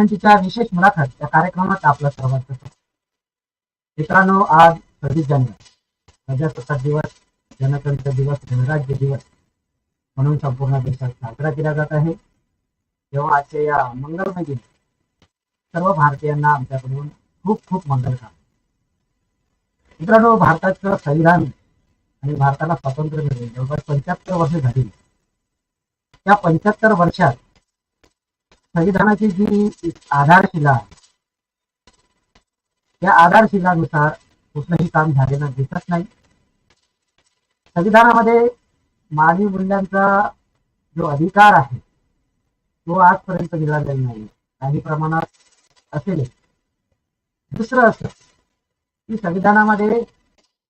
हेमंतीच्या विशेष मुलाखत या कार्यक्रमात आपलं सर्वांचं मित्रांनो आज सव्वीस जानेवारी प्रजासत्ताक दिवस गणतंत्र दिवस गणराज्य दिवस म्हणून संपूर्ण देशात साजरा केला जात आहे. तेव्हा आजच्या या मंगलमय दिन सर्व भारतीयांना आमच्याकडून खूप खूप मंगल काम. मित्रांनो भारताचं संविधान आणि भारताला स्वातंत्र्य मिळेल जवळपास पंच्याहत्तर वर्ष झाली. त्या पंच्याहत्तर वर्षात संविधानाची जी आधारशिला आहे त्या आधारशिलानुसार कुठलंही काम झालेलं दिसत नाही. संविधानामध्ये मानवी मूल्यांचा जो अधिकार आहे तो आजपर्यंत मिळालेला नाही काही प्रमाणात असेल. दुसरं असं की संविधानामध्ये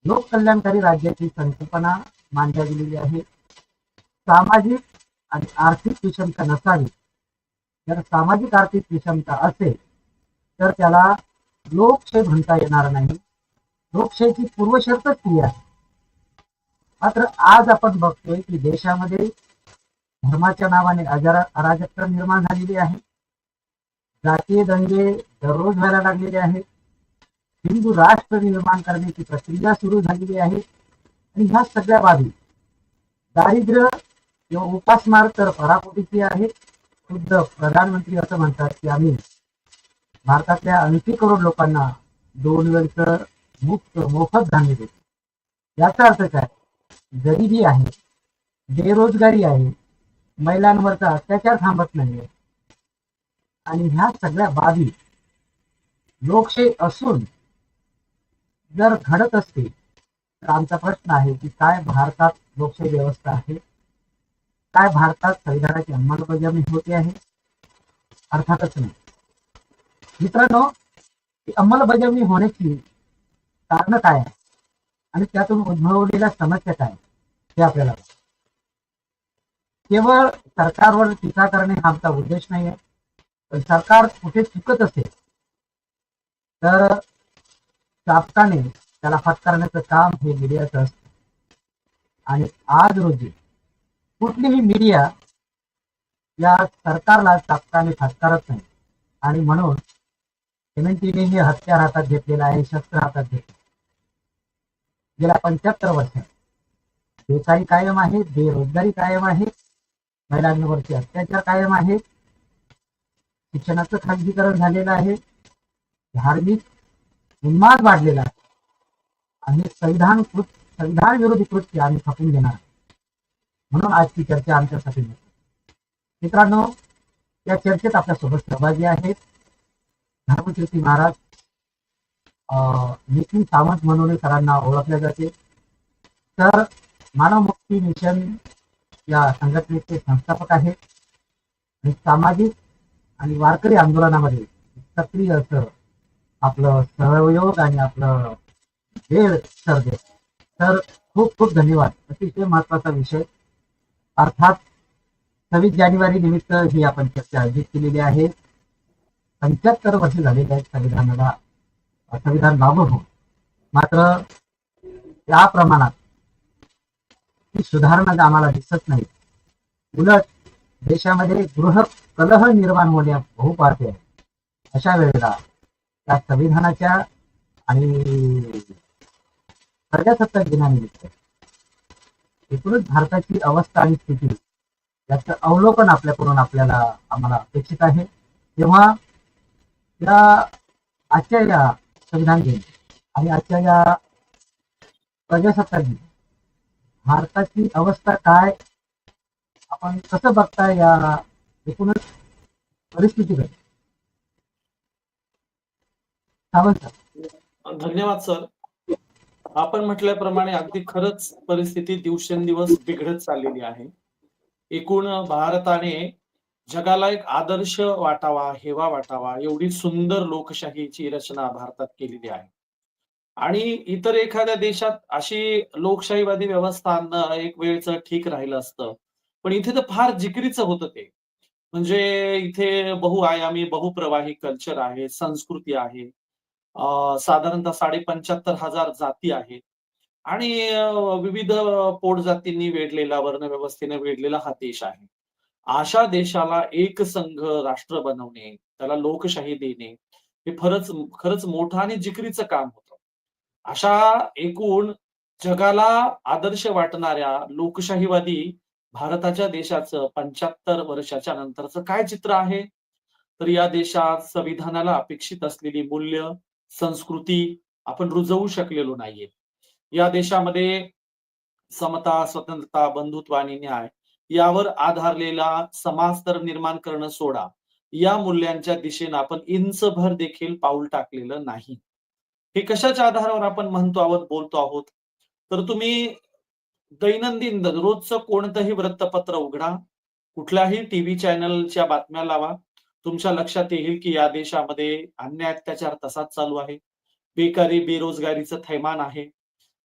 लोककल्याणकारी राज्याची संकल्पना मांडल्या गेलेली आहे. सामाजिक आणि आर्थिक विषमता नसावी. जर सामाजिक आर्थिक विषमता असेल तर त्याला लोकशाही म्हणता येणार नाही. लोकशाहीची पूर्वशर्तच ती आहे. मात्र आज आपण बघतोय की देशामध्ये धर्माच्या नावाने अराजकता निर्माण झालेली आहे. जातीय दंगे दररोज व्हायला लागलेले आहेत. हिंदू राष्ट्र निर्माण करण्याची प्रक्रिया सुरू झालेली आहे. आणि ह्या सगळ्या बाबी दारिद्र्य किंवा उपासमार तर पराकोटीची आहे खुद्द प्रधानमंत्री असं म्हणतात की आम्ही भारतातल्या ऐंशी करोड लोकांना दोन वेळचं मुक्त मोफत धान्य देतो. याचा अर्थ काय? गरिबी आहे बेरोजगारी आहे महिलांवरचा अत्याचार थांबत नाहीये. आणि ह्या सगळ्या बाबी लोकशाही असून जर घडत असतील तर आमचा प्रश्न आहे की काय भारतात लोकशाही व्यवस्था आहे? काय भारतात संविधानाची अंमलबजावणी होते आहे? अर्थातच नाही. मित्रांनो अंमलबजावणी होण्याची कारण काय आहे? आणि त्यातून उद्भवलेल्या समस्या काय हे आपल्याला केवळ सरकारवर टीका करणे हा आमचा उद्देश नाही आहे. पण सरकार कुठे चुकत असेल तर चापकाने त्याला फटकारण्याचं काम हे मीडियाचं असतं. आणि आज रोजी कुठलीही मीडिया या सरकारला चापकाने फटकारत नाही. आणि म्हणून एमएनटीने हे हत्यार हातात घेतलेलं आहे शस्त्र हातात घेतलं गेल्या पंच्याहत्तर वर्षात बेकारी कायम आहे बेरोजगारी कायम आहे महिलांवरचे अत्याचार कायम आहे शिक्षणाचं खाजगीकरण झालेलं आहे धार्मिक उन्माद वाढलेला आहे. आणि संविधान कृत संविधान विरोधी कृत्य आम्ही थकून घेणार म्हणून आजची चर्चा आमच्यासाठी महत्त्वाची. मित्रांनो या चर्चेत आपल्यासोबत सहभागी आहेत धर्मकीर्ती महाराज. अं, नितीन सावंत म्हणून सरांना ओळखले जाते. तर मानव मुक्ती मिशन या संघटनेचे संस्थापक आहेत. आणि सामाजिक आणि वारकरी आंदोलनामध्ये सक्रिय असं आपलं सहयोग आणि आपलं वेळ सर देत तर खूप खूप धन्यवाद. अतिशय महत्त्वाचा विषय. अर्थात सव्वीस जानेवारी निमित्त ही आपण चर्चा आयोजित केलेली आहे. पंच्याहत्तर वर्ष झालेली आहेत संविधानाला संविधान लागू होऊन. मात्र त्या प्रमाणात ही सुधारणा आम्हाला दिसत नाही. उलट देशामध्ये गृह कलह निर्माण होण्या बहु आहे अशा वेळेला त्या संविधानाच्या आणि प्रजासत्ताक दिनानिमित्त एकूणच भारताची अवस्था आणि स्थिती याचं अवलोकन आपल्याकडून आपल्याला आम्हाला अपेक्षित आहे. तेव्हा या आजच्या या संविधान दिन आणि आजच्या या प्रजासत्ताक दिन भारताची अवस्था काय? आपण कसं बघताय या एकूणच परिस्थितीकडे? सावंत. सर धन्यवाद सर. आपण म्हटल्याप्रमाणे अगदी खरंच परिस्थिती दिवसेंदिवस बिघडत चाललेली आहे. एकूण भारताने जगाला एक आदर्श वाटावा हेवा वाटावा एवढी सुंदर लोकशाहीची रचना भारतात केलेली आहे. आणि इतर एखाद्या देशात अशी लोकशाहीवादी व्यवस्था आणणं एक वेळचं ठीक राहिलं असतं. पण इथे तर फार जिकरीचं होतं ते. म्हणजे इथे बहुआयामी बहुप्रवाही कल्चर आहे संस्कृती आहे. साधारणतः साडे पंच्याहत्तर हजार जाती आहेत. आणि विविध विविध पोटजातींनी वेढलेला वर्णव्यवस्थेने वेढलेला हा देश आहे. अशा देशाला एक संघ राष्ट्र बनवणे त्याला लोकशाही देणे हे खरंच खरंच मोठं आणि जिकरीचं काम होतं. अशा एकूण जगाला आदर्श वाटणाऱ्या लोकशाहीवादी भारताच्या देशाचं पंच्याहत्तर वर्षाच्या नंतरचं काय चित्र आहे? तर या देशात संविधानाला अपेक्षित असलेली मूल्य संस्कृती आपण रुजवू शकलेलो नाहीये. या देशामध्ये समता स्वतंत्रता बंधुत्व आणि न्याय यावर आधारलेला समाज तर निर्माण करणं सोडा. या मूल्यांच्या दिशेनं आपण इंचभर देखील पाऊल टाकलेलं नाही. हे कशाच्या आधारावर आपण म्हणतो आहोत बोलतो आहोत? तर तुम्ही दैनंदिन रोजचं कोणतंही वृत्तपत्र उघडा कुठल्याही टीव्ही चॅनलच्या बातम्या लावा तुमच्या लक्षात येईल की या देशामध्ये अन्याय अत्याचार तसाच चालू आहे. बेकारी बेरोजगारीचं थैमान आहे.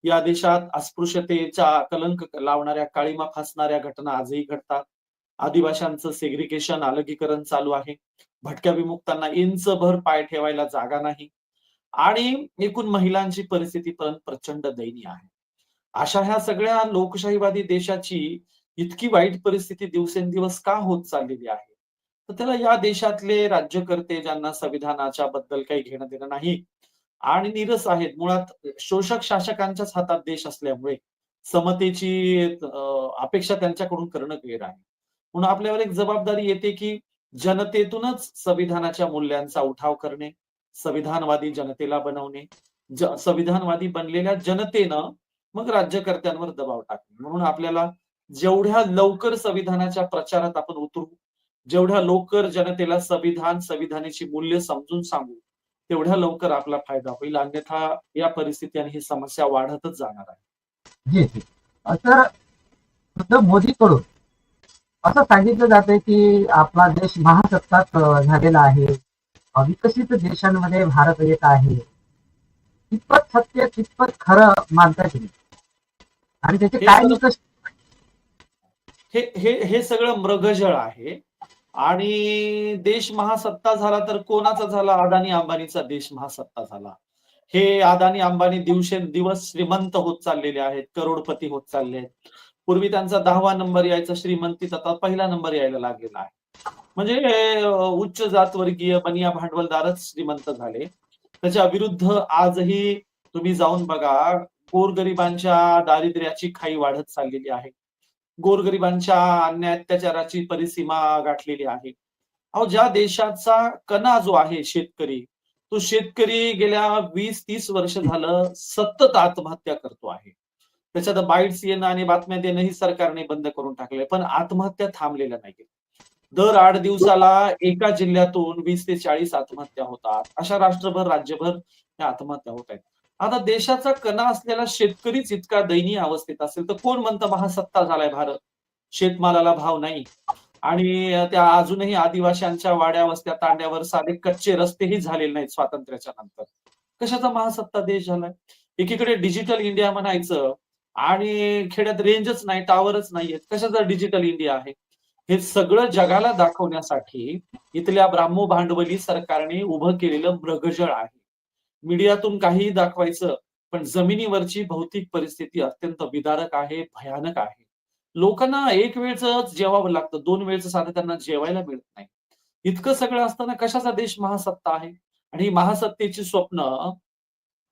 या देशात अस्पृश्यतेचा कलंक लावणाऱ्या काळीमा फासणाऱ्या घटना आजही घडतात. आदिवाशांचं सेग्रिगेशन अलगीकरण चालू आहे. भटक्या विमुक्तांना इंचभर पाय ठेवायला जागा नाही. आणि एकूण महिलांची परिस्थिती पण प्रचंड दयनीय आहे. अशा ह्या सगळ्या लोकशाहीवादी देशाची इतकी वाईट परिस्थिती दिवसेंदिवस का होत चाललेली आहे? तर त्याला या देशातले राज्यकर्ते ज्यांना संविधानाच्या बद्दल काही घेणं देणं नाही आणि निरस आहेत मुळात शोषक शासकांच्याच हातात देश असल्यामुळे समतेची अं, अपेक्षा त्यांच्याकडून करणं गैर आहे. म्हणून आपल्यावर एक जबाबदारी येते की जनतेतूनच संविधानाच्या मूल्यांचा उठाव करणे संविधानवादी जनतेला बनवणे ज- संविधानवादी बनलेल्या जनतेनं मग राज्यकर्त्यांवर दबाव टाकणे. म्हणून आपल्याला जेवढ्या लवकर संविधानाच्या प्रचारात आपण उतरू जेवढ्या लवकर जनतेला संविधान संविधानाची मूल्य समजून सांगू तेवढ्या लवकर आपला फायदा होईल. अन्यथा या परिस्थिती आणि ही समस्या वाढतच जाणार आहे. तर मोदीकडून असं सांगितलं जातंय की आपला देश महासत्ताक झालेला आहे. विकसित देशांमध्ये भारत एक आहे. कितपत सत्य कितपत खरं मानता तुम्ही आणि त्याचे काय निकष हे हे सगळं मृगजळ आहे. आणि देश महासत्ता झाला तर कोणाचा झाला? अदानी अंबानीचा देश महासत्ता झाला. हे अदानी अंबानी दिवसेंदिवस श्रीमंत होत चाललेले आहेत करोडपती होत चालले आहेत. पूर्वी त्यांचा दहावा नंबर यायचा श्रीमंतीत आता पहिला नंबर यायला लागलेला आहे. म्हणजे उच्च जातवर्गीय बनिया भांडवलदारच श्रीमंत झाले. त्याच्या विरुद्ध आजही तुम्ही जाऊन बघा गोरगरिबांच्या दारिद्र्याची खाई वाढत चाललेली आहे. गोरगरिबांच्या अन्याय अत्याचाराची परिसीमा गाठलेली आहे. अहो ज्या देशाचा कणा जो आहे शेतकरी तो शेतकरी गेल्या वीस तीस वर्ष झालं सतत आत्महत्या करतो आहे. त्याच्यात बाईट्स येणं आणि बातम्या देणं ही सरकारने बंद करून टाकले पण आत्महत्या थांबलेल्या नाही दर आठ दिवसाला एका जिल्ह्यातून वीस ते चाळीस आत्महत्या होतात. अशा राष्ट्रभर राज्यभर या आत्महत्या होत आहेत. आता देशाचा कणा असलेला शेतकरीच इतका दयनीय अवस्थेत असेल तर कोण म्हणतं महासत्ता झालाय भारत? शेतमालाला भाव नाही. आणि त्या अजूनही आदिवासींच्या वाड्या वस्त्या तांड्यावर साधे कच्चे रस्तेही झालेले नाहीत स्वातंत्र्याच्या नंतर. कशाचा महासत्ता देश झालाय? एकीकडे डिजिटल इंडिया म्हणायचं आणि खेड्यात रेंजच नाही टावरच नाहीयेत कशाचा डिजिटल इंडिया आहे? हे सगळं जगाला दाखवण्यासाठी इथल्या ब्राह्मो भांडवली सरकारने उभं केलेलं मृगजळ आहे. मीडियातून काहीही दाखवायचं पण जमिनीवरची भौतिक परिस्थिती अत्यंत विदारक आहे भयानक आहे. लोकांना एक वेळच जेवावं लागतं दोन वेळचं साधं त्यांना जेवायला मिळत नाही. इतकं सगळं असताना कशाचा देश महासत्ता आहे? आणि ही महासत्तेची स्वप्न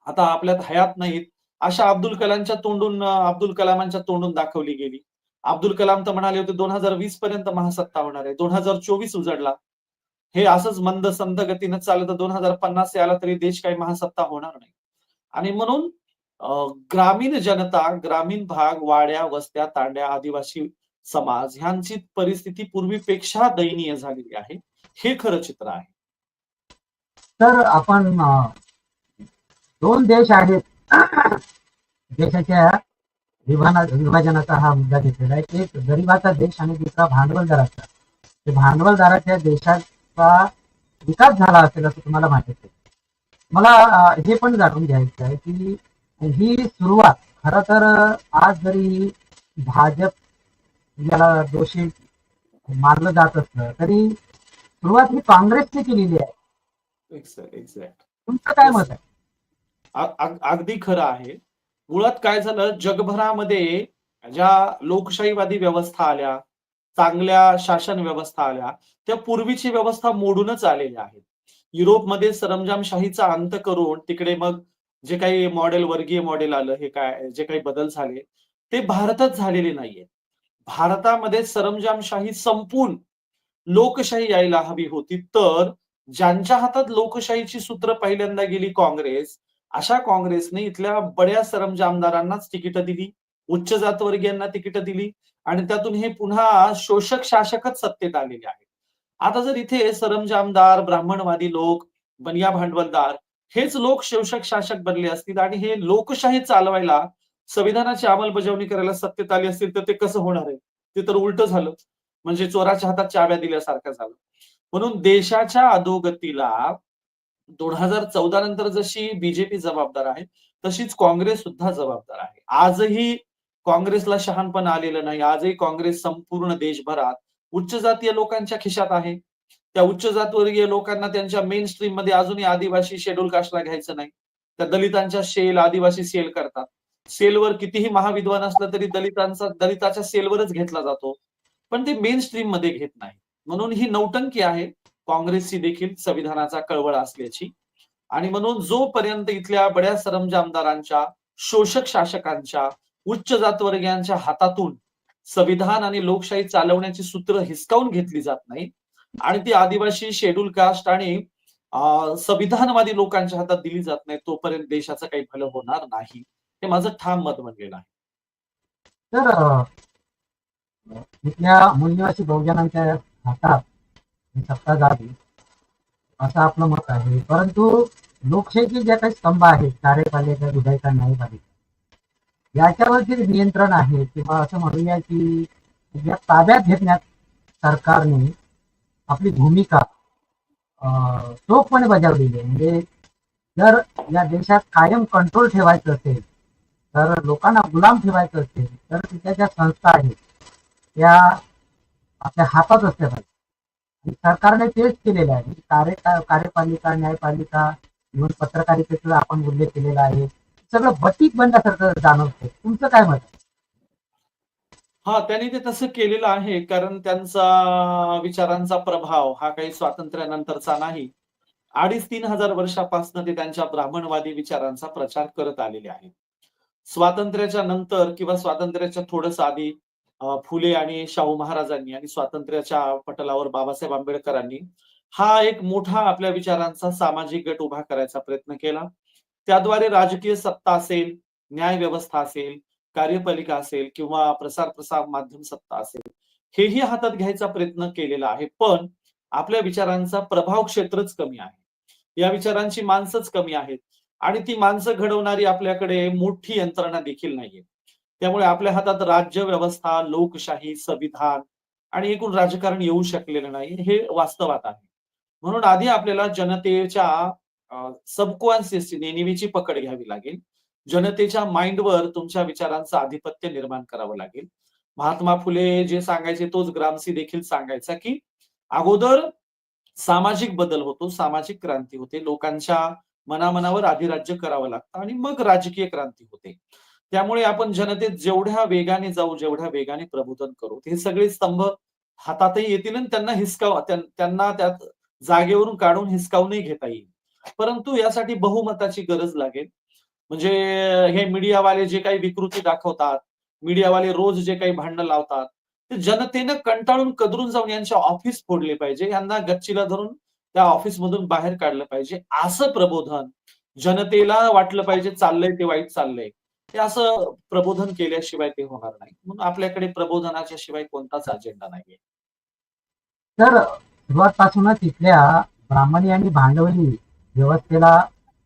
आता आपल्यात हयात नाहीत अशा अब्दुल कलामच्या तोंडून अब्दुल कलामांच्या तोंडून दाखवली गेली. अब्दुल कलाम तर म्हणाले होते दोन हजार वीस पर्यंत महासत्ता होणार आहे. दोन हजार चोवीस उजडला. हे असंच मंद संत गतीनं चाललं तर दोन हजार पन्नास आला तरी देश काही महासत्ता होणार नाही. आणि म्हणून ग्रामीण जनता ग्रामीण भाग वाड्या वस्त्या तांड्या आदिवासी समाज ह्यांची परिस्थिती पूर्वीपेक्षा दयनीय झालेली आहे. हे खरं चित्र आहे. तर आपण दोन देश आहेत. देशाच्या विभाजनाचा हा मुद्दा घेतलेला आहे. एक गरीबाचा देश आणि दुसरा भांडवलदाराचा. भांडवलदाराच्या देशात देशाचा विकास झाला असेल असं तुम्हाला माहिती आहे मला हे पण जाणून घ्यायचं आहे की ही सुरुवात खर तर आज जरी भाजप याला दोषी मानलं जात असलं तरी सुरुवात ही काँग्रेसने केलेली आहे. तुमचं काय मत आहे? अगदी खरं आहे. मुळात काय झालं? जगभरामध्ये ज्या लोकशाहीवादी व्यवस्था आल्या चांगल्या शासन व्यवस्था आल्या त्या पूर्वीची व्यवस्था मोडूनच आलेल्या आहेत. युरोपमध्ये सरंजामशाहीचा अंत करून तिकडे मग जे काही मॉडेल वर्गीय मॉडेल आलं हे काय जे काही बदल झाले ते भारतात झालेले नाहीये भारतामध्ये सरंजामशाही संपून लोकशाही यायला हवी होती तर ज्यांच्या हातात लोकशाहीची सूत्र पहिल्यांदा गेली काँग्रेस अशा काँग्रेसने इथल्या बड्या सरंजामदारांनाच तिकीट दिली उच्च जातवर्गीयांना तिकीट दिली आणि त्यातून हे पुन्हा शोषक शासकच सत्तेत आलेले आहेत. आता जर इथे सरंजामदार ब्राह्मणवादी लोक बनिया भांडवलदार हेच लोक शोषक शासक बनले असतील आणि हे लोकशाही चालवायला संविधानाची अंमलबजावणी करायला सत्तेत आली असतील तर ते कसं होणार आहे? ते तर उलट झालं. म्हणजे चोराच्या हातात चाव्या दिल्यासारखं झालं. म्हणून देशाच्या अधोगतीला दोन हजार चौदा नंतर जशी बीजेपी जबाबदार आहे तशीच काँग्रेस सुद्धा जबाबदार आहे. आजही काँग्रेसला शहाणपण आलेलं नाही. आजही काँग्रेस संपूर्ण देशभरात उच्च जातीय लोकांच्या खिशात आहे. त्या उच्च जातवर्गीय लोकांना त्यांच्या मेन स्ट्रीममध्ये अजूनही आदिवासी शेड्यूल कास्टला घ्यायचं नाही. त्या दलितांच्या सेल आदिवासी सेल करतात. सेलवर कितीही महाविद्वान असलं तरी दलितांचा दलिताच्या सेलवरच घेतला जातो. पण ते मेन स्ट्रीममध्ये घेत नाही. म्हणून ही नौटंकी आहे. काँग्रेसची देखील संविधानाचा कळवळ असल्याची. आणि म्हणून जोपर्यंत इथल्या बड्या सरंजामदारांच्या शोषक शासकांच्या उच्च जातवर्गीयांच्या हातातून संविधान आणि लोकशाही चालवण्याची सूत्र हिसकावून घेतली जात नाही. आणि ती आदिवासी शेड्यूल कास्ट आणि संविधानवादी लोकांच्या हातात दिली जात नाही तोपर्यंत देशाचं काही भलं होणार नाही. हे माझं ठाम मत बनलेलं आहे. तर इथल्या मूल्यवासी बहुजनांच्या हातात सत्ता जावी असं आपलं मत आहे. परंतु लोकशाहीचे जे काही स्तंभ आहेत कार्यपालिका विधायिका न्यायपालिका याच्यावर जे नियंत्रण आहे किंवा असं म्हणूया की या ताब्यात घेतण्यात सरकारने आपली भूमिका चोखपणे बजावलेली आहे. म्हणजे जर या देशात कायम कंट्रोल ठेवायचं असेल तर लोकांना गुलाम ठेवायचं असेल तर तिच्या ज्या संस्था आहेत त्या आपल्या हातात असल्या पाहिजे सरकारने तेच केलेलं आहे. कार्य कार्यपालिका न्यायपालिका इव्हन पत्रकारितेचा आपण उल्लेख केलेला आहे. सगळं बटीक बनल्यासारखं जाणवतं तुमचं काय मत? हा त्यांनी ते तसं केलेलं आहे कारण त्यांचा विचारांचा प्रभाव हा काही स्वातंत्र्यानंतरचा नाही. अडीच तीन हजार वर्षापासून ते त्यांच्या ब्राह्मणवादी विचारांचा प्रचार करत आलेले आहेत. स्वातंत्र्याच्या नंतर किंवा स्वातंत्र्याच्या थोडस आधी फुले आणि शाहू महाराजांनी आणि स्वातंत्र्याच्या पटलावर बाबासाहेब आंबेडकरांनी हा एक मोठा आपल्या विचारांचा सामाजिक गट उभा करायचा प्रयत्न केला. त्याद्वारे राजकीय सत्ता असेल न्याय व्यवस्था असेल कार्यपालिका असेल किंवा प्रसार प्रसार माध्यम सत्ता असेल हेही हातात घ्यायचा प्रयत्न केलेला आहे. पण आपल्या विचारांचा प्रभाव क्षेत्रच कमी आहे. या विचारांची माणसंच कमी आहेत. आणि ती माणसं घडवणारी आपल्याकडे मोठी यंत्रणा देखील नाहीये. त्यामुळे आपल्या हातात राज्य व्यवस्था लोकशाही संविधान आणि एकूण राजकारण येऊ शकलेलं नाही हे वास्तवात आहे. म्हणून आधी आपल्याला जनतेच्या सबकॉन्शियसची नेहमीची पकड घ्यावी लागेल. जनतेच्या माइंडवर तुमच्या विचारांचं आधिपत्य निर्माण करावं लागेल. महात्मा फुले जे सांगायचे तोच ग्रामसी देखील सांगायचा की अगोदर सामाजिक बदल होतो सामाजिक क्रांती होते. लोकांच्या मनामनावर अधिराज्य करावं लागतं आणि मग राजकीय क्रांती होते. त्यामुळे आपण जनतेत जेवढ्या वेगाने जाऊ जेवढ्या वेगाने प्रबोधन करू हे सगळे स्तंभ हातातही येतील आणि त्यांना हिसकाव त्यांना त्यात जागेवरून काढून हिसकावूनही घेता येईल. परंतु यासाठी बहुमताची गरज लागेल. म्हणजे हे मीडियावाले जे काही विकृती दाखवतात मीडियावाले रोज जे काही भांडणं लावतात ते जनतेनं कंटाळून कदरून जाऊन यांच्या ऑफिस फोडले पाहिजे. यांना गच्चीला धरून त्या ऑफिस मधून बाहेर काढलं पाहिजे. असं प्रबोधन जनतेला वाटलं पाहिजे चाललंय ते वाईट चाललंय. ते असं प्रबोधन केल्याशिवाय ते होणार नाही. म्हणून आपल्याकडे प्रबोधनाच्या शिवाय कोणताच अजेंडा नाहीये. तर सुरुवातपासूनच इथल्या ब्राह्मणी आणि भांडवली व्यवस्थेला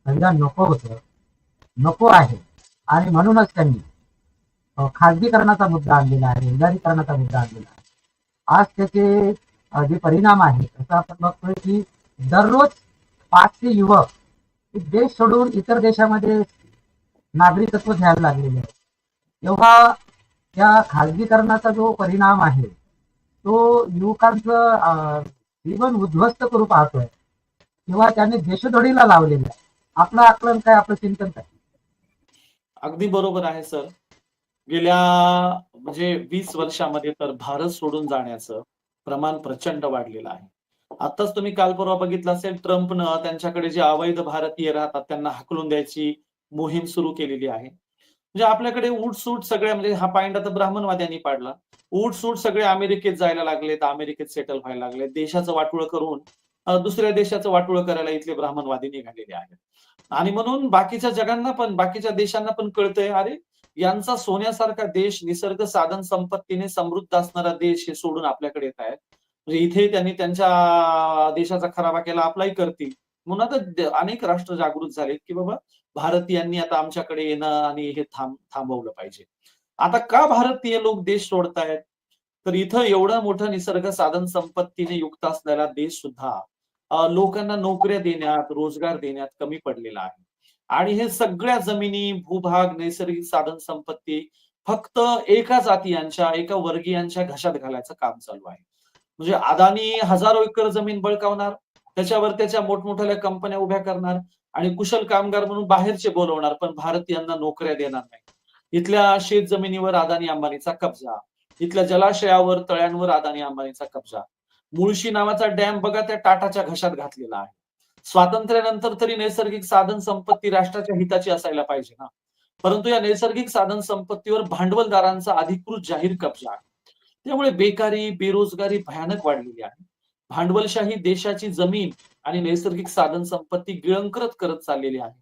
संविधान नको होतं. नको आहे. आणि म्हणूनच त्यांनी खाजगीकरणाचा मुद्दा आणलेला आहे उदारीकरणाचा मुद्दा आणलेला आहे. आज त्याचे जे परिणाम आहे असं आपण बघतोय की दररोज पाचशे युवक देश सोडून इतर देशामध्ये नागरिकत्व घ्यायला लागलेले आहे तेव्हा त्या खाजगीकरणाचा जो परिणाम आहे तो युवकांचं जीवन उद्ध्वस्त करू पाहतोय. किंवा त्याने देशदोडीला लावलेलं आहे. आपलं आकलन काय आपलं चिंतन काय? अगदी बरोबर आहे सर. गेल्या म्हणजे वीस वर्षामध्ये तर भारत सोडून जाण्याचं प्रमाण प्रचंड वाढलेलं आहे. आताच तुम्ही काल परवा बघितलं असेल ट्रम्पनं त्यांच्याकडे जे अवैध भारतीय राहतात त्यांना हाकलून द्यायची मोहीम सुरू केलेली आहे. म्हणजे आपल्याकडे ऊट सूट सगळे म्हणजे हा पायंडा तर ब्राह्मणवाद्यांनी पाडला. ऊट सूट सगळे अमेरिकेत जायला लागलेत अमेरिकेत सेटल व्हायला लागले देशाचं वाटोळ करून दुसऱ्या देशाचं वाटोळ करायला इथले ब्राह्मणवादी निघालेले आहेत. आणि म्हणून बाकीच्या जगांना पण बाकीच्या देशांना पण कळतंय अरे यांचा सोन्यासारखा देश निसर्ग साधन संपत्तीने समृद्ध असणारा देश हे सोडून आपल्याकडे येत आहेत. म्हणजे इथे त्यांनी त्यांच्या देशाचा खराबा केला अप्लाय करतील. म्हणून आता अनेक राष्ट्र जागृत झालेत की बाबा भारतीयांनी आता आमच्याकडे येणं आणि हे थांब थांबवलं पाहिजे. आता का भारतीय लोक देश सोडतायत? तर इथं एवढं मोठं निसर्ग साधन संपत्तीने युक्त असलेला देश सुद्धा लोकांना नोकऱ्या देण्यात रोजगार देण्यात कमी पडलेला आहे. आणि हे सगळ्या जमिनी भूभाग नैसर्गिक साधन संपत्ती फक्त एका जातीयांच्या एका वर्गीयांच्या घशात घालायचं काम चालू आहे. म्हणजे अदानी हजारो एकर जमीन बळकावणार त्याच्यावर त्याच्या मोठमोठ्या कंपन्या उभ्या करणार आणि कुशल कामगार म्हणून बाहेरचे बोलवणार पण भारतीयांना नोकऱ्या देणार नाही. इथल्या शेत जमिनीवर अदानी अंबानीचा कब्जा इथल्या जलाशयावर तळ्यांवर अदानी अंबानीचा कब्जा मुळशी नावाचा डॅम बघा त्या टाटाच्या घशात घातलेला आहे. स्वातंत्र्यानंतर तरी नैसर्गिक साधन संपत्ती राष्ट्राच्या हिताची असायला पाहिजे ना. परंतु या नैसर्गिक साधन संपत्तीवर भांडवलदारांचा अधिकृत जाहीर कब्जा आहे. त्यामुळे बेकारी बेरोजगारी भयानक वाढलेली आहे. भांडवलशाही देशाची जमीन आणि नैसर्गिक साधन संपत्ती गिळंकृत करत चाललेली आहे.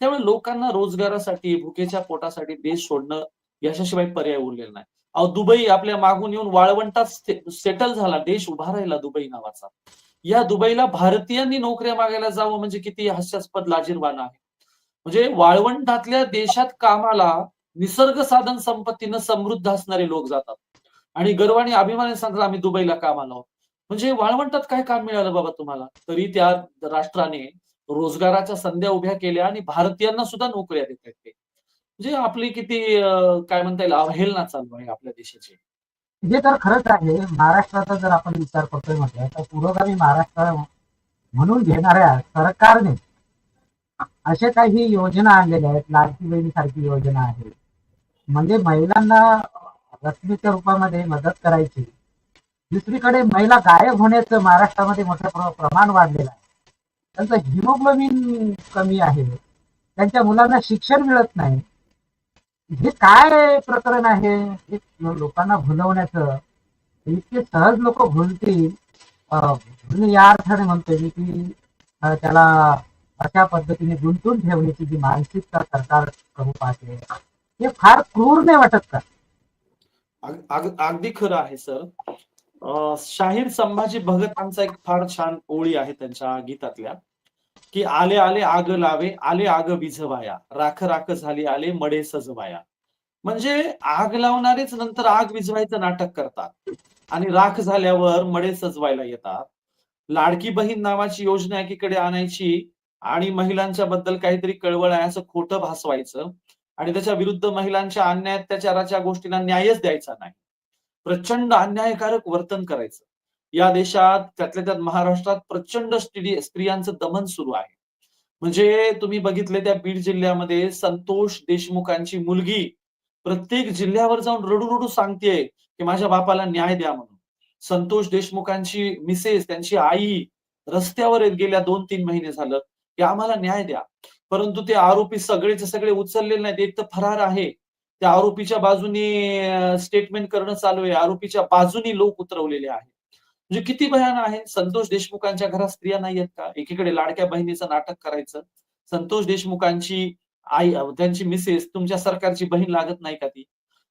त्यामुळे लोकांना रोजगारासाठी भुकेच्या पोटासाठी देश सोडणं याच्याशिवाय पर्याय उरलेला नाही. दुबई आपल्या मागून येऊन वाळवंटात सेटल झाला. देश उभा राहिला दुबई नावाचा. या दुबईला भारतीयांनी नोकऱ्या मागायला जावं म्हणजे किती हास्यास्पद लाजीरवाणं आहे. म्हणजे वाळवंटातल्या देशात कामाला निसर्ग साधन संपत्तीनं समृद्ध असणारे लोक जातात. आणि गर्वाने अभिमाने सांगतात आम्ही दुबईला काम आलो म्हणजे वाळवंटात काय काम मिळालं बाबा तुम्हाला? तरी त्या राष्ट्राने रोजगाराच्या संध्या उभ्या केल्या आणि भारतीयांना सुद्धा नोकऱ्या देत आहेत म्हणजे आपली किती काय म्हणता येईल अवहेलना चालू आहे आपल्या देशाची. हे तर खरंच आहे. महाराष्ट्राचा जर आपण विचार करतोय म्हटलं तर पुरोगामी महाराष्ट्र म्हणून घेणाऱ्या सरकारने अशा काही योजना आणलेल्या आहेत. लाडकी बहिणी सारखी योजना आहे. म्हणजे महिलांना रकमेच्या रूपामध्ये मदत करायची. दुसरीकडे महिला गायब होण्याचं महाराष्ट्रामध्ये मोठं प्रमाण वाढलेलं आहे. त्यांचं हिमोग्लोबिन कमी आहे. त्यांच्या मुलांना शिक्षण मिळत नाही. हे काय प्रकरण आहे? हे लोकांना भुलवण्याचं. इतके सहज लोक भुलतील. या अर्थाने म्हणतोय मी की त्याला अशा पद्धतीने गुंतून ठेवण्याची जी मानसिकता सरकार करू पाहते हे फार क्रूर नाही वाटत का? अगदी खरं आहे सर. शाहीर संभाजी भगतांचा एक फार छान ओळी आहे त्यांच्या गीतातल्या. की आले आले आग लावे आले आग विझवाया राख राख झाली आले मडे सजवाया. म्हणजे आग लावणारेच नंतर आग विझवायचं नाटक करतात. आणि राख झाल्यावर मडे सजवायला येतात. लाडकी बहीण नावाची योजना एकीकडे आणायची आणि महिलांच्या बद्दल काहीतरी कळवळ आहे असं खोटं भासवायचं. आणि त्याच्या विरुद्ध महिलांच्या अन्याय अत्याचाराच्या गोष्टींना न्यायच द्यायचा नाही. प्रचंड अन्यायकारक वर्तन करायचं. या देशात त्यातल्या त्यात महाराष्ट्रात प्रचंड स्त्री- स्त्रियांचं दमन सुरू आहे. म्हणजे तुम्ही बघितले त्या बीड जिल्ह्यामध्ये संतोष देशमुखांची मुलगी प्रत्येक जिल्ह्यावर जाऊन रडू रडू सांगतेय की माझ्या बापाला न्याय द्या म्हणून. संतोष देशमुखांची मिसेस त्यांची आई रस्त्यावर येत गेल्या दोन तीन महिने झालं की आम्हाला न्याय द्या. परंतु ते आरोपी सगळेचे सगळे उचललेले नाहीत. एक तर फरार आहे. त्या आरोपीच्या बाजूने स्टेटमेंट करणं चालू आहे. आरोपीच्या बाजूनी लोक उतरवलेले आहेत. म्हणजे किती भयान आहे. संतोष देशमुखांच्या घरात स्त्रिया नाही आहेत का? एकीकडे लाडक्या बहिणीचं नाटक करायचं. संतोष देशमुखांची आई त्यांची मिसेस तुमच्या सरकारची बहीण लागत नाही का ती?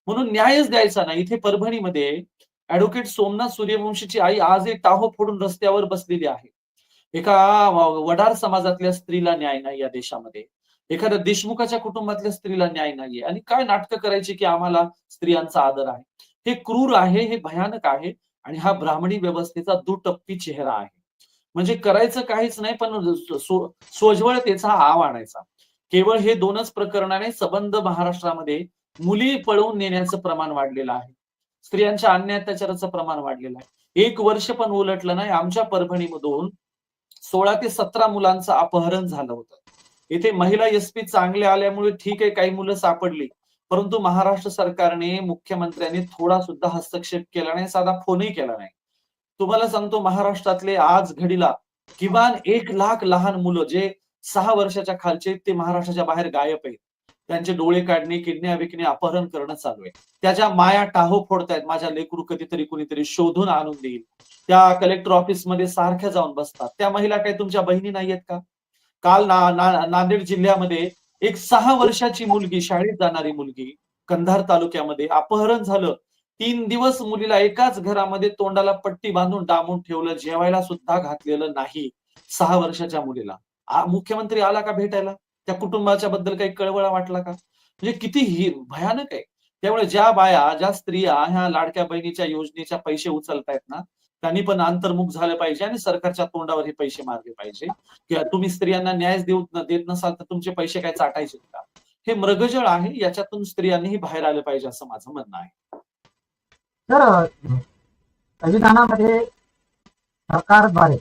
म्हणून न्यायच द्यायचा नाही. इथे परभणीमध्ये ऍडव्होकेट सोमनाथ सूर्यवंशीची आई आज एक टाहो फोडून रस्त्यावर बसलेली आहे. एका वडार समाजातल्या स्त्रीला न्याय नाही या देशामध्ये. एखाद्या देशमुखाच्या कुटुंबातल्या स्त्रीला न्याय नाहीये. आणि काय नाटकं करायची की आम्हाला स्त्रियांचा आदर आहे? हे क्रूर आहे हे भयानक आहे. आणि हा ब्राह्मणी व्यवस्थेचा दुटप्पी चेहरा आहे. म्हणजे करायचं काहीच नाही पण सोज्वळतेचा आव आणायचा. केवळ हे दोनच प्रकरणाने सबंध महाराष्ट्रामध्ये मुली पळवून नेण्याचं प्रमाण वाढलेलं आहे. स्त्रियांच्या अन्य अत्याचाराचं प्रमाण वाढलेलं आहे. एक वर्ष पण उलटलं नाही आमच्या परभणीमधून सोळा ते सतरा मुलांचं अपहरण झालं होतं. इथे महिला एसपी चांगले आल्यामुळे ठीक आहे काही मुलं सापडली. परंतु महाराष्ट्र सरकारने मुख्यमंत्र्यांनी थोडा सुद्धा हस्तक्षेप केला नाही साधा फोनही केला नाही. तुम्हाला सांगतो महाराष्ट्रातले आज घडीला किमान एक लाख लहान मुलं जे सहा वर्षाच्या खालचे ते महाराष्ट्राच्या बाहेर गायब आहेत. त्यांचे डोळे काढणे किडण्या विकणे अपहरण करणं चालू आहे. त्याच्या माया टाहो फोडतायत माझ्या लेकरू कधीतरी कुणीतरी शोधून आणून देईल. त्या कलेक्टर ऑफिसमध्ये सारख्या जाऊन बसतात. त्या महिला काही तुमच्या बहिणी नाहीयेत का? काल ना, ना, नांदेड जिल्ह्यामध्ये एक सहा वर्षाची मुलगी शाळेत जाणारी मुलगी कंधार तालुक्यामध्ये अपहरण झालं. तीन दिवस मुलीला एकाच घरामध्ये तोंडाला पट्टी बांधून डांबून ठेवलं जेवायला सुद्धा घातलेलं नाही. सहा वर्षाच्या मुलीला. मुख्यमंत्री आला का भेटायला? त्या कुटुंबाच्या बद्दल काही कळवळा वाटला का? म्हणजे किती ही भयानक आहे. त्यामुळे ज्या बाया ज्या स्त्रिया ह्या लाडक्या बहिणीच्या योजनेच्या पैसे उचलतायत ना त्यांनी पण अंतर्मुख झालं पाहिजे आणि सरकारच्या तोंडावर हे पैसे मारले पाहिजे. की तुम्ही स्त्रियांना न्याय देऊ देत नसाल तर तुमचे पैसे काय चाटायचे का? हे मृगजळ आहे याच्यातून स्त्रियांनीही बाहेर आलं पाहिजे असं माझं म्हणणं आहे. तर संविधानामध्ये सरकारद्वारे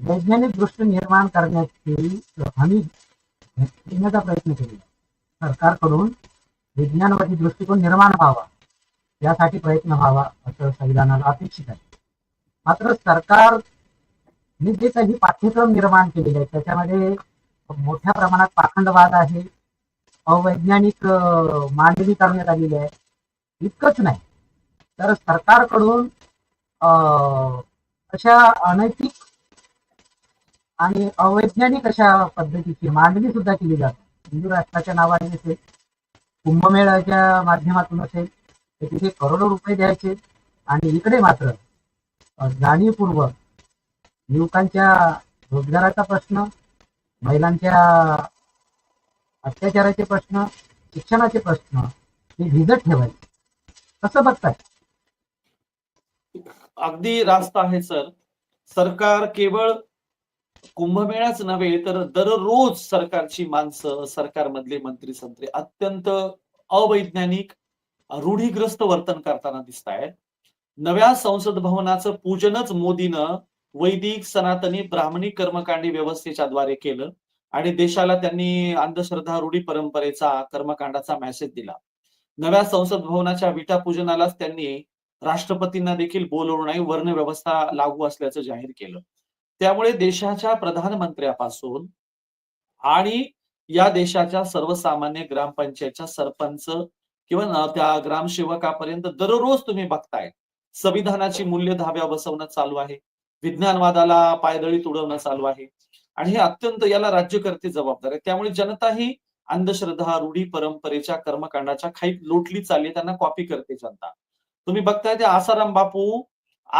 वैज्ञानिक दृष्टी निर्माण करण्याची हमी देण्याचा प्रयत्न केला. सरकारकडून विज्ञानवादी दृष्टिकोन निर्माण व्हावा यासाठी प्रयत्न व्हावा असं संविधानाला अपेक्षित आहे. मात्र सरकारने जे काही पाठ्यक्रम निर्माण केलेले आहेत त्याच्यामध्ये मोठ्या प्रमाणात पाखंडवाद आहे अवैज्ञानिक मांडणी करण्यात आलेली आहे इतकंच नाही. तर सरकारकडून अं, अशा अनैतिक आणि अवैज्ञानिक अशा पद्धतीची मांडणी सुद्धा केली जाते. हिंदू राष्ट्राच्या नावाने असेल कुंभमेळ्याच्या माध्यमातून असेल तर तिथे करोडो रुपये द्यायचे आणि इकडे मात्र जाणीवपूर्वक युवकांच्या रोजगाराचा प्रश्न महिलांच्या अत्याचाराचे प्रश्न शिक्षणाचे प्रश्न हे भिजत ठेवायचे. कसं बघताय? अगदी रास्त आहे सर. सरकार केवळ कुंभमेळाच नव्हे तर दररोज सरकारची माणसं सरकारमधले मंत्री संत्री अत्यंत अवैज्ञानिक रूढीग्रस्त वर्तन करताना दिसत आहेत नव्या संसद भवनाचं पूजनच मोदीनं वैदिक सनातनी ब्राह्मणी कर्मकांडी व्यवस्थेच्या द्वारे केलं आणि देशाला त्यांनी अंधश्रद्धा रूढी परंपरेचा कर्मकांडाचा मेसेज दिला. नव्या संसद भवनाच्या विटा पूजनालाच त्यांनी राष्ट्रपतींना देखील बोलवून वर्ण व्यवस्था लागू असल्याचं जाहीर केलं. त्यामुळे देशाच्या प्रधानमंत्र्यापासून आणि या देशाच्या सर्वसामान्य ग्रामपंचायतच्या सरपंच किंवा त्या ग्रामसेवकापर्यंत दररोज तुम्ही बघताय. संविधानाची मूल्य धाब्या बसवणं चालू आहे. विज्ञानवादाला पायदळी तुडवणं चालू आहे. आणि हे अत्यंत याला राज्यकर्ते जबाबदार आहे त्यामुळे जनता ही अंधश्रद्धा रूढी परंपरेच्या कर्मकांडाच्या खाईत लोटली चालली त्यांना कॉपी करते जनता. तुम्ही बघताय ते आसाराम बापू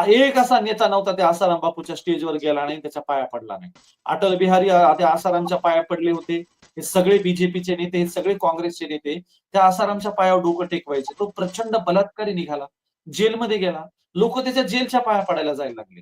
एक असा नेता नव्हता त्या आसाराम बापूच्या स्टेजवर गेला नाही त्याच्या पाया पडला नाही. अटल बिहारी त्या आसारामच्या पाया पडले होते. हे सगळे बीजेपीचे नेते हे सगळे काँग्रेसचे नेते त्या आसारामच्या पायावर डोकं टेकवायचे. तो प्रचंड बलात्कारी निघाला. जेलमध्ये गेला लोक त्याच्या जेलच्या पाया पडायला जायला लागले.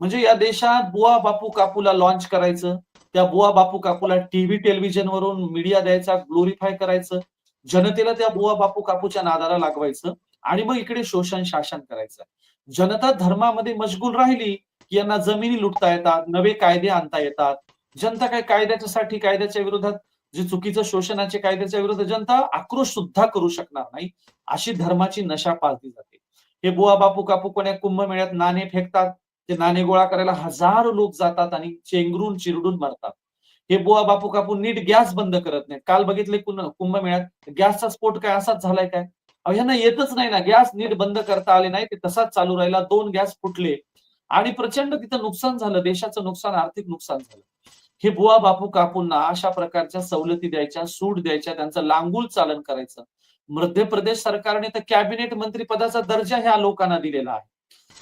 म्हणजे या देशात बुवा बापू कापूला लॉन्च करायचं त्या बुवा बापू कापूला टीव्ही टेलिव्हिजनवरून मीडिया द्यायचा ग्लोरीफाय करायचं जनतेला त्या बुवा बापू कापूच्या नादाला लागवायचं आणि मग इकडे शोषण शासन करायचं. जनता धर्मामध्ये मशगूल राहिली की यांना जमिनी लुटता येतात नवे कायदे आणता येतात. जनता काय कायद्याच्यासाठी कायद्याच्या विरोधात जे चुकीचं शोषणाचे कायद्याच्या विरोधात जनता आक्रोश सुद्धा करू शकणार नाही अशी धर्माची नशा पाळली जाते. हे बुवा बापू कापू कोण्या कुंभमेळ्यात नाणे फेकतात ते नाणे गोळा करायला हजारो लोक जातात आणि चेंगरून चिरडून मरतात. हे बुवा बापू कापू नीट गॅस बंद करत नाहीत. काल बघितले कुंभमेळ्यात गॅसचा स्फोट काय असाच झालाय काय? अहो, ह्यांना येतच नाही ना. गॅस नीट बंद करता आले नाही ते तसाच चालू राहिला दोन गॅस फुटले. आणि प्रचंड तिथं नुकसान झालं देशाचं नुकसान आर्थिक नुकसान झालं. हे बुवा बापू कापूंना अशा प्रकारच्या सवलती द्यायच्या सूट द्यायच्या त्यांचं लांगूल चालन करायचं. मध्य प्रदेश सरकारने तर कॅबिनेट मंत्री पदाचा दर्जा ह्या लोकांना दिलेला आहे.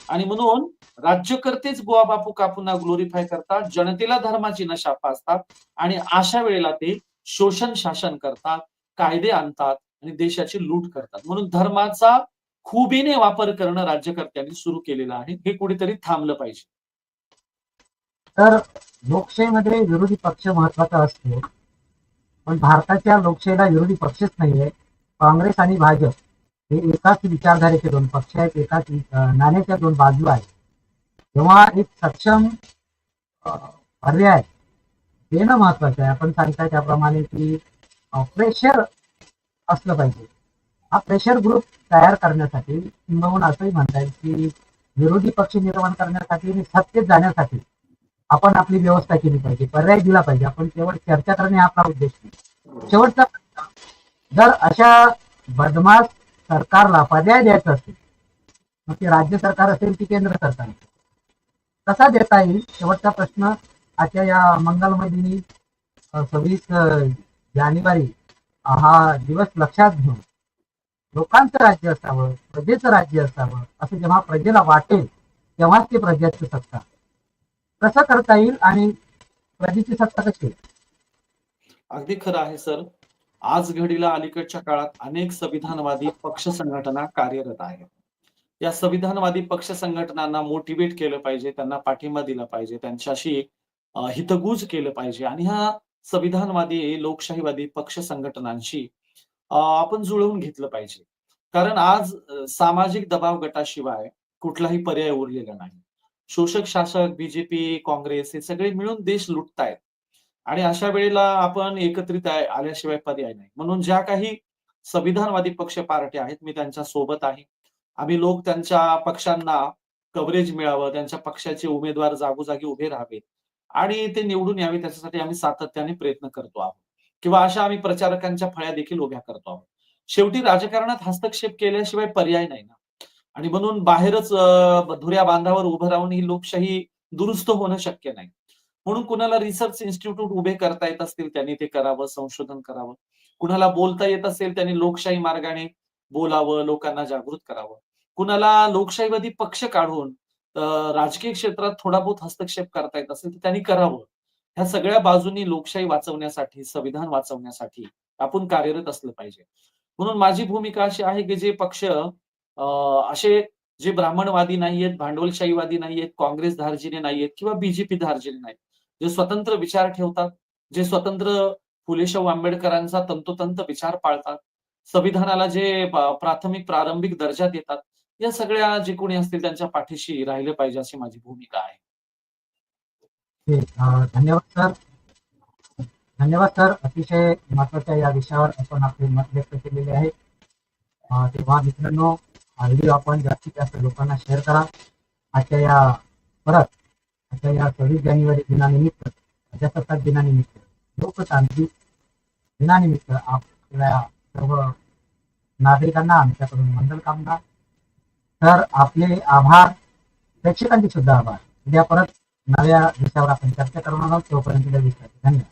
आणि म्हणून राज्यकर्तेच गोवा बापू कापूंना ग्लोरीफाय करतात जनतेला धर्माची नशा पाचतात आणि अशा वेळेला ते शोषण शासन करतात कायदे आणतात आणि देशाची लूट करतात. म्हणून धर्माचा खुबीने वापर करणं राज्यकर्त्यांनी सुरू केलेलं आहे. हे कुठेतरी थांबलं पाहिजे. तर लोकशाहीमध्ये विरोधी पक्ष महत्त्वाचा असतो. पण भारताच्या लोकशाहीला विरोधी पक्षच नाहीये. काँग्रेस आणि भाजप हे एकाच विचारधारेचे दोन पक्ष आहेत एकाच नाण्याच्या दोन बाजू आहेत. तेव्हा एक सक्षम पर्याय देणं महत्वाचं आहे. आपण सांगताय त्याप्रमाणे की प्रेशर असलं पाहिजे. हा प्रेशर ग्रुप तयार करण्यासाठी किंबहुना असंही म्हणता येईल की विरोधी पक्ष निर्माण करण्यासाठी आणि सत्तेत जाण्यासाठी आपण आपली व्यवस्था केली पाहिजे पर्याय दिला पाहिजे. आपण केवळ चर्चा करणे हा आपला उद्देश नाही शेवटचा जर अशा बदमाश सरकारला पर्याय द्यायचा असेल मग ते राज्य सरकार असेल की केंद्र सरकार कसा देता येईल? शेवटचा प्रश्न आजच्या या मंगलमय दिनी सव्वीस जानेवारी हा दिवस लक्षात घेऊन लोकांचं राज्य असावं प्रजेचं राज्य असावं असं जेव्हा प्रजेला वाटेल तेव्हाच ते प्रजेची सत्ता. कसं करता येईल आणि प्रजेची सत्ता कशी अगदी खरं आहे सर. आज घडीला अलीकडच्या काळात अनेक संविधानवादी पक्ष संघटना कार्यरत आहेत. या संविधानवादी पक्ष संघटनांना मोटिवेट केलं पाहिजे त्यांना पाठिंबा दिला पाहिजे त्यांच्याशी हितगुज केलं पाहिजे. आणि ह्या संविधानवादी लोकशाहीवादी पक्ष संघटनांशी आपण जुळवून घेतलं पाहिजे. कारण आज सामाजिक दबाव गटाशिवाय कुठलाही पर्याय उरलेला नाही. शोषक शासक बीजेपी काँग्रेस हे सगळे मिळून देश लुटतायत. आणि अशा वेळेला आपण एकत्रित आल्याशिवाय पर्याय नाही. म्हणून ज्या काही संविधानवादी पक्ष पार्ट्या आहेत मी त्यांच्यासोबत आहे. आम्ही लोक त्यांच्या पक्षांना कव्हरेज मिळावं त्यांच्या पक्षाचे उमेदवार जागोजागी उभे राहावे आणि ते निवडून यावे त्याच्यासाठी आम्ही सातत्याने प्रयत्न करतो आहोत. किंवा अशा आम्ही प्रचारकांच्या फळ्या देखील उभ्या करतो आहोत. शेवटी राजकारणात हस्तक्षेप केल्याशिवाय पर्याय नाही ना. आणि म्हणून बाहेरच धुऱ्या बांधावर उभं राहून ही लोकशाही दुरुस्त होणं शक्य नाही. म्हणून कुणाला रिसर्च इन्स्टिट्यूट उभे करता येत असतील त्यांनी ते करावं संशोधन करावं. कुणाला बोलता येत असेल त्यांनी लोकशाही मार्गाने बोलावं लोकांना जागृत करावं. कुणाला लोकशाहीवादी पक्ष काढून राजकीय क्षेत्रात थोडा बहुत हस्तक्षेप करता येत असेल तर त्यांनी करावं. ह्या सगळ्या बाजूनी लोकशाही वाचवण्यासाठी संविधान वाचवण्यासाठी आपण कार्यरत असलं पाहिजे. म्हणून माझी भूमिका अशी आहे की जे पक्ष असे जे ब्राह्मणवादी नाहीयेत भांडवलशाहीवादी नाहीयेत काँग्रेस धार्जिने नाहीयेत किंवा बीजेपी धार्जिने नाहीत जे स्वतंत्र विचार ठेवतात जे स्वतंत्र फुलेशाहू आंबेडकरांचा तंतोतंत विचार पाळतात संविधानाला जे प्राथमिक प्रारंभिक दर्जा देतात या सगळ्या जे कोणी असतील त्यांच्या पाठीशी राहिले पाहिजे अशी माझी भूमिका आहे. धन्यवाद सर. धन्यवाद सर. अतिशय महत्त्वाच्या या विषयावर आपण आपले मत व्यक्त केलेले आहे. तेव्हा मित्रांनो हा व्हिडिओ आपण जास्तीत जास्त लोकांना शेअर करा. आजच्या या परत अशा या सव्वीस जानेवारी दिनानिमित्त प्रजासत्ताक दिनानिमित्त लोकतांत्रिक दिनानिमित्त आपल्या सर्व नागरिकांना आमच्याकडून मंगल कामना तर आपले आभार प्रेक्षकांचे सुद्धा आभार. उद्या परत नव्या विषयावर आपण चर्चा करणार आहोत. तोपर्यंत धन्यवाद.